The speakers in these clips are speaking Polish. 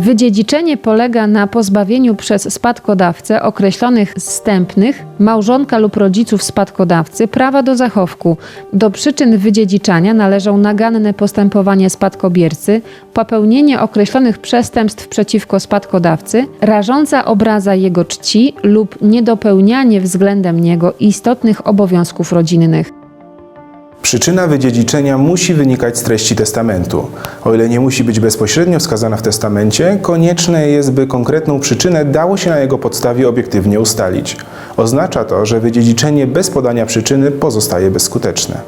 Wydziedziczenie polega na pozbawieniu przez spadkodawcę określonych zstępnych, małżonka lub rodziców spadkodawcy prawa do zachowku. Do przyczyn wydziedziczania należą naganne postępowanie spadkobiercy, popełnienie określonych przestępstw przeciwko spadkodawcy, rażąca obraza jego czci lub niedopełnianie względem niego istotnych obowiązków rodzinnych. Przyczyna wydziedziczenia musi wynikać z treści testamentu. O ile nie musi być bezpośrednio wskazana w testamencie, konieczne jest, by konkretną przyczynę dało się na jego podstawie obiektywnie ustalić. Oznacza to, że wydziedziczenie bez podania przyczyny pozostaje bezskuteczne.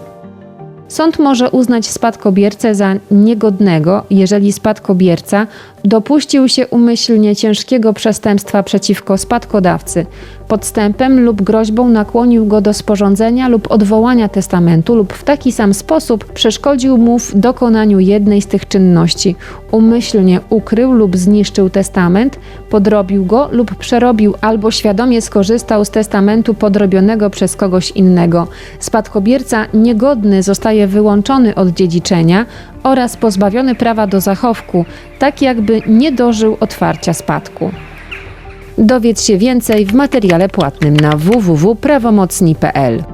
Sąd może uznać spadkobiercę za niegodnego, jeżeli spadkobierca dopuścił się umyślnie ciężkiego przestępstwa przeciwko spadkodawcy, podstępem lub groźbą nakłonił go do sporządzenia lub odwołania testamentu lub w taki sam sposób przeszkodził mu w dokonaniu jednej z tych czynności, umyślnie ukrył lub zniszczył testament, podrobił go lub przerobił albo świadomie skorzystał z testamentu podrobionego przez kogoś innego. Spadkobierca niegodny zostaje wyłączony od dziedziczenia oraz pozbawiony prawa do zachowku, tak jakby nie dożył otwarcia spadku. Dowiedz się więcej w materiale płatnym na www.prawomocni.pl.